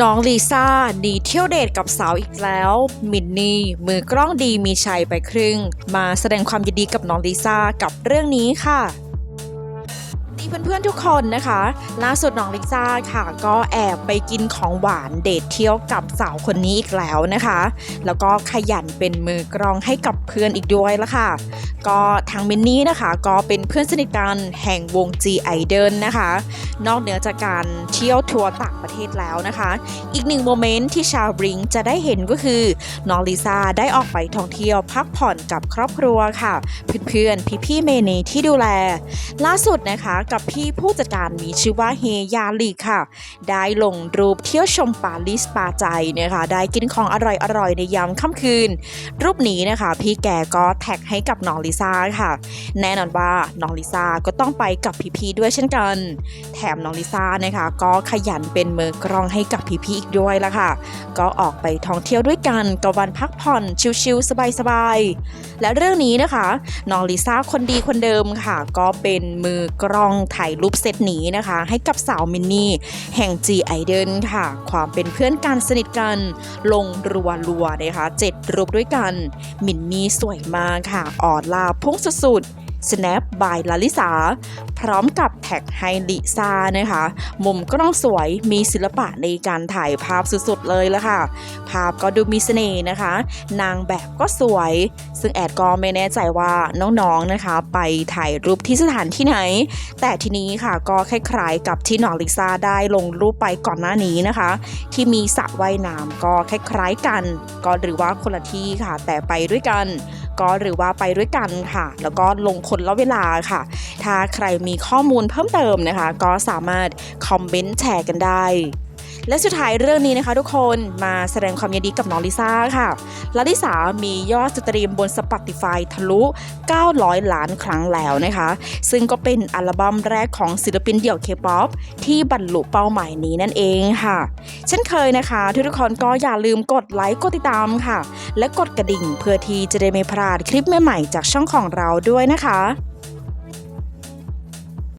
น้องลิซ่าหนีเที่ยวเดทกับสาวอีกแล้ว มินนี่มือกล้องดีมีชัยไปครึ่ง มาแสดงความยินดีกับน้องลิซ่ากับเรื่องนี้ค่ะดีเพื่อนๆทุกคนนะคะ ล่าสุดน้องลิซ่าค่ะ ก็แอบไปกินของหวานเดทเที่ยวกับสาวคนนี้อีกแล้วนะคะ แล้วก็ขยันเป็นมือกลองให้กับเพื่อนอีกด้วยละค่ะ ก็ทางมินนี่นะคะก็เป็นเพื่อนสนิทกันแห่งวง G Idol นะคะ นอกเหนือจากการเที่ยวทัวร์ต่างประเทศแล้วนะคะ อีกหนึ่งโมเมนต์ที่ชาวบริงจะได้เห็นก็คือ น้องลิซ่าได้ออกไปท่องเที่ยวพักผ่อนกับครอบครัวค่ะ เพื่อนๆ พี่ๆเมเนที่ดูแล ล่าสุดนะคะกับพี่ผู้จัดการมีชื่อว่าเฮยาลีค่ะ ได้ลงรูปเที่ยวชมปารีสปาใจนะคะได้กินของอร่อยๆในยามค่ำคืน รูปนี้นะคะ พี่แกก็แท็กให้กับน้องลิซ่าค่ะ แน่นอนว่าน้องลิซ่าก็ต้องไปกับพี่ๆด้วยเช่นกัน แถมน้องลิซ่านะคะ ก็ขยันเป็นมือกรองให้กับพี่ๆอีกด้วยละค่ะ ก็ออกไปท่องเที่ยวด้วยกันกับวันพักผ่อนชิลๆสบายๆ และเรื่องนี้นะคะน้องลิซ่าคนดีคนเดิมค่ะ ก็เป็นมือกรองถ่ายรูปเซตนี้นะคะ ให้กับสาวมินนี่แห่ง G Idol ค่ะ ความเป็นเพื่อนกันสนิทกัน ลงรัวๆนะคะเจ็ดรูปด้วยกันมินนี่สวยมากค่ะออดลาพุ่งสุดๆ Snap by ลาลิสา พร้อมกับแท็กให้ลิซ่านะคะ มุมกล้องสวยมีศิลปะในการถ่ายภาพสุดๆ เลยละค่ะ ภาพก็ดูมีเสน่ห์นะคะ นางแบบก็สวย ซึ่งแอดก็ไม่แน่ใจว่าน้องๆนะคะ ไปถ่ายรูปที่สถานที่ไหน แต่ทีนี้ค่ะก็คล้ายๆกับที่น้องลิซ่าได้ลงรูปไปก่อนหน้านี้นะคะ ที่มีสระว่ายน้ำก็คล้ายๆกัน ก็หรือว่าคนละที่ค่ะแต่ไปด้วยกัน ก็หรือว่าไปด้วยกันค่ะ แล้วก็ลงคนละเวลาค่ะ ถ้าใครมีข้อมูลเพิ่มเติมนะคะ ก็สามารถคอมเมนต์แชร์กันได้ และสุดท้ายเรื่องนี้นะคะทุกคนมาแสดงความยินดีกับน้องลิซ่าค่ะลาลิสามียอดสตรีมบน Spotify ทะลุ 900 ล้านครั้งแล้วนะคะ ซึ่งก็เป็นอัลบั้มแรกของศิลปินเดี่ยวเคป๊อปที่บรรลุเป้าหมายนี้นั่นเองค่ะ เช่นเคยนะคะทุกคนก็อย่าลืมกดไลค์กดติดตามค่ะ และกดกระดิ่งเพื่อที่จะได้ไม่พลาดคลิปใหม่ๆจากช่องของเราด้วยนะคะ